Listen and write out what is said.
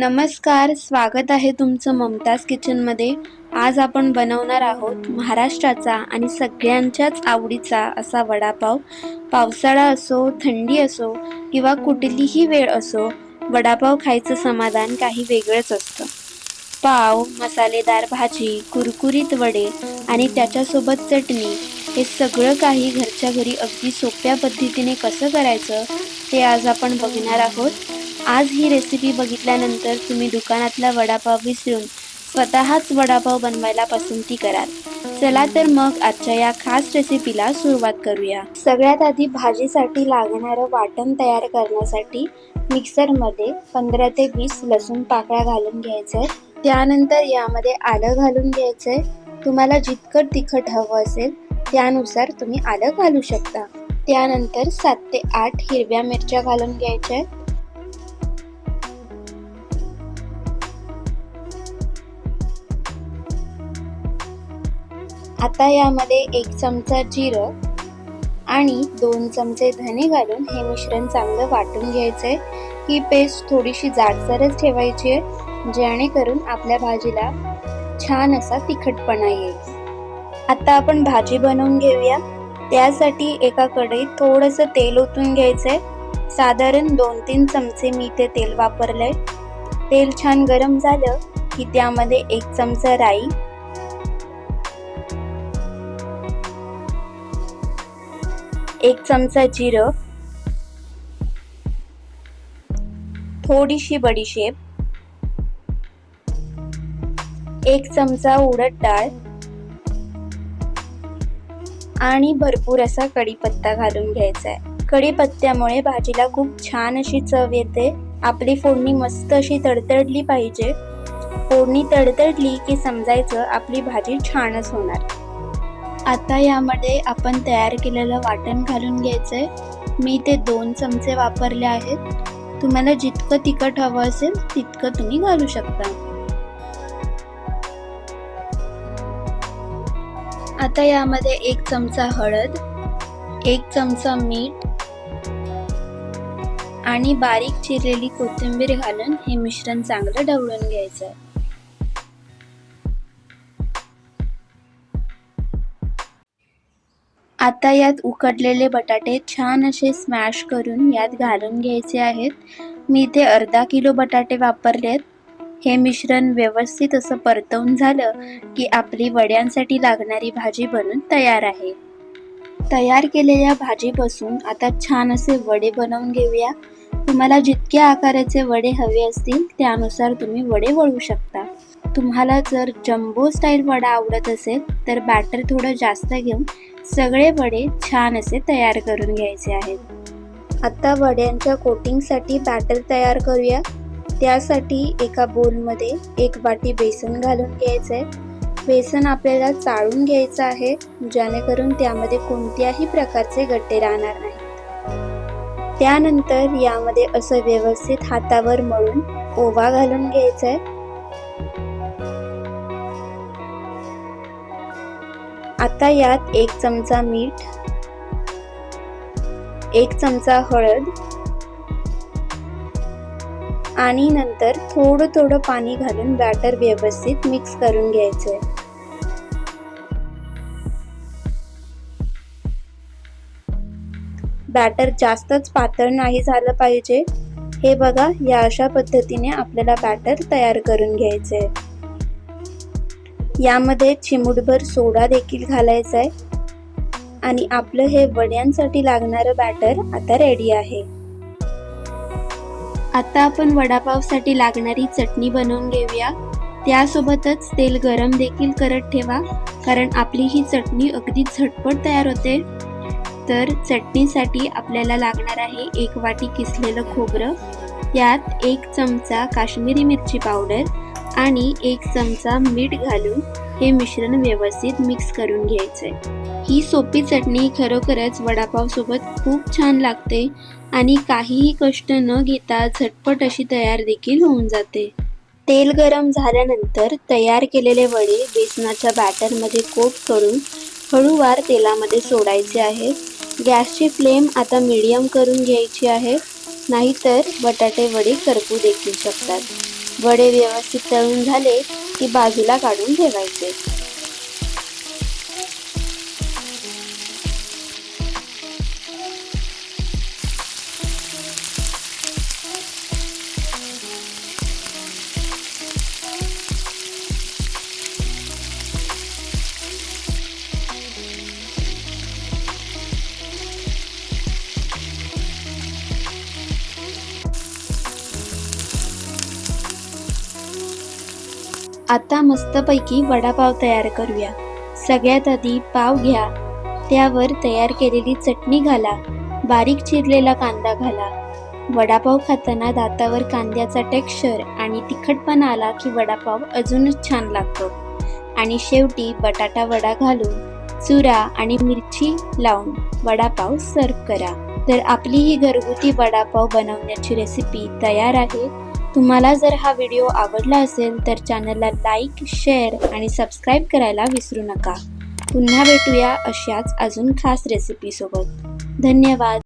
नमस्कार स्वागत आहे तुमचं ममताज किचनमध्ये आज आपण बनवणार आहोत महाराष्ट्राचा आणि सगळ्यांच्याच आवडीचा असा वडापाव. पावसाळा असो थंडी असो किंवा कुठलीही वेळ असो वडापाव खायचं समाधान काही वेगळंच असतं. पाव मसालेदार भाजी कुरकुरीत वडे आणि त्याच्यासोबत चटणी हे सगळं काही घरच्या घरी अगदी सोप्या पद्धतीने कसं करायचं ते आज आपण बघणार आहोत. आज ही रेसिपी बघितल्यानंतर तुम्ही दुकानातला वडापाव विसरून स्वतःच वडापाव बनवायला पसंती कराल. चला तर मग आजच्या या खास रेसिपीला सुरुवात करूया. सगळ्यात आधी भाजीसाठी लागणारं वाटण तयार करण्यासाठी मिक्सरमध्ये पंधरा ते वीस लसूण पाकळ्या घालून घ्यायचंय. त्यानंतर यामध्ये आलं घालून घ्यायचं आहे तुम्हाला जितकं तिखट हवं असेल त्यानुसार तुम्ही आलं घालू शकता. त्यानंतर सात ते आठ हिरव्या मिरच्या घालून घ्यायच्या आहेत आता यामध्ये एक चमचा जिरं आणि दोन चमचे धने घालून हे मिश्रण चांगलं वाटून घ्यायचंय. ही पेस्ट थोडीशी जाडसरच ठेवायची आहे जेणेकरून आपल्या भाजीला छान असा तिखटपणा येईल. आता आपण भाजी बनवून घेऊया. त्यासाठी एका कढईत थोडंसं तेल ओतून घ्यायचंय. साधारण दोन तीन चमचे मी इथे तेल वापरलंय. तेल छान गरम झालं की त्यामध्ये एक चमचा राई एक चमचा जिरं थोडीशी बडीशेप एक चमचा उडद डाळ आणि भरपूर असा कढीपत्ता घालून घ्यायचा आहे. कढीपत्त्यामुळे भाजीला खूप छान अशी चव येते. आपली फोडणी मस्त अशी तडतडली पाहिजे. फोडणी तडतडली की समजायचं आपली भाजी छानच होणार. आता यामध्ये आपण तयार केलेलं वाटण घालून घ्यायचं आहे मी ते दोन चमचे वापरले आहेत. तुम्हाला जितकं तिखट हवं असेल तितकं तुम्ही घालू शकता. आता यामध्ये एक चमचा हळद एक चमचा मीठ आणि बारीक चिरलेली कोथिंबीर घालून हे मिश्रण चांगलं ढवळून घ्यायचं आता यात उकडलेले बटाटे छान असे स्मॅश करून यात घालून घ्यायचे आहेत. मी इथे अर्धा किलो बटाटे वापरलेत. हे मिश्रण व्यवस्थित असं परतवून झालं की आपली वड्यांसाठी लागणारी भाजी बनून तयार आहे. तयार केलेल्या भाजीपासून आता छान असे वडे बनवून घेऊया. तुम्हाला जितक्या आकाराचे वडे हवे असतील त्यानुसार तुम्ही वडे वळू शकता. तुम्हाला जर जम्बो स्टाईल वडा आवडत असेल तर बॅटर थोडं जास्त घेऊन सगळे वडे छान असे तयार करून घ्यायचे आहेत. आता वड्यांच्या कोटिंगसाठी बॅटर तयार करूया. त्यासाठी एका बोलमध्ये एक वाटी बेसन घालून घ्यायचं आहे बेसन आपल्याला चाळून घ्यायचं आहे जेणेकरून त्यामध्ये कोणत्याही प्रकारचे गट्टे राहणार नाहीत. त्यानंतर यामध्ये असं व्यवस्थित हातावर मळून ओवा घालून घ्यायचा आहे आता यात एक चमचा मीठ एक चमचा हळद आणि नंतर थोडं थोडं पाणी घालून बॅटर व्यवस्थित मिक्स करून घ्यायचं. बॅटर जास्तच पातळ नाही झालं पाहिजे. हे बघा या अशा पद्धतीने आपल्याला बॅटर तयार करून घ्यायचे यामध्ये चिमूटभर सोडा देखील घालायचा आहे. आणि आपलं हे वड्यांसाठी लागणारं बॅटर आता रेडी आहे. आता आपण वडापावसाठी लागणारी चटणी बनवून घेऊया. त्यासोबतच तेल गरम देखील करत ठेवा कारण आपली ही चटणी अगदी झटपट तयार होते. तर चटणीसाठी आपल्याला लागणार आहे एक वाटी किसलेलं खोबरं यात एक चमचा काश्मीरी मिरची पावडर आणि एक चमचा मीठ घालून हे मिश्रण व्यवस्थित मिक्स करून घ्यायचंय. ही सोपी चटणी खरोखरच वडापावसोबत खूप छान लागते आणि काहीही कष्ट न घेता झटपट अशी तयार देखील होऊन जाते. तेल गरम झाल्यानंतर तयार केलेले वडे बेसनाच्या बॅटरमध्ये कोट करून हळूवार तेलामध्ये सोडायचे आहे. गॅसची फ्लेम आता मीडियम करून घ्यायची आहे. नाहीतर बटाटे वडे करपू देखील शकतात. वडे व्यवस्थित तळून झाले की बाजूला काढून ठेवायचे. आता मस्तपैकी वडापाव तयार करूया. सगळ्यात आधी पाव घ्या. त्यावर तयार केलेली चटणी घाला. बारीक चिरलेला कांदा घाला. वडापाव खाताना दातावर कांद्याचा टेक्स्चर आणि तिखटपणा आला की वडापाव अजूनच छान लागतो. आणि शेवटी बटाटा वडा घालून चुरा आणि मिरची लावून वडापाव सर्व करा. तर आपली ही घरगुती वडापाव बनवण्याची रेसिपी तयार आहे. तुम्हाला जर हा व्हिडिओ आवडला असेल तर चॅनलला लाईक शेअर आणि सबस्क्राईब करायला विसरू नका. पुन्हा भेटूया अशाच अजून खास रेसिपीसोबत धन्यवाद.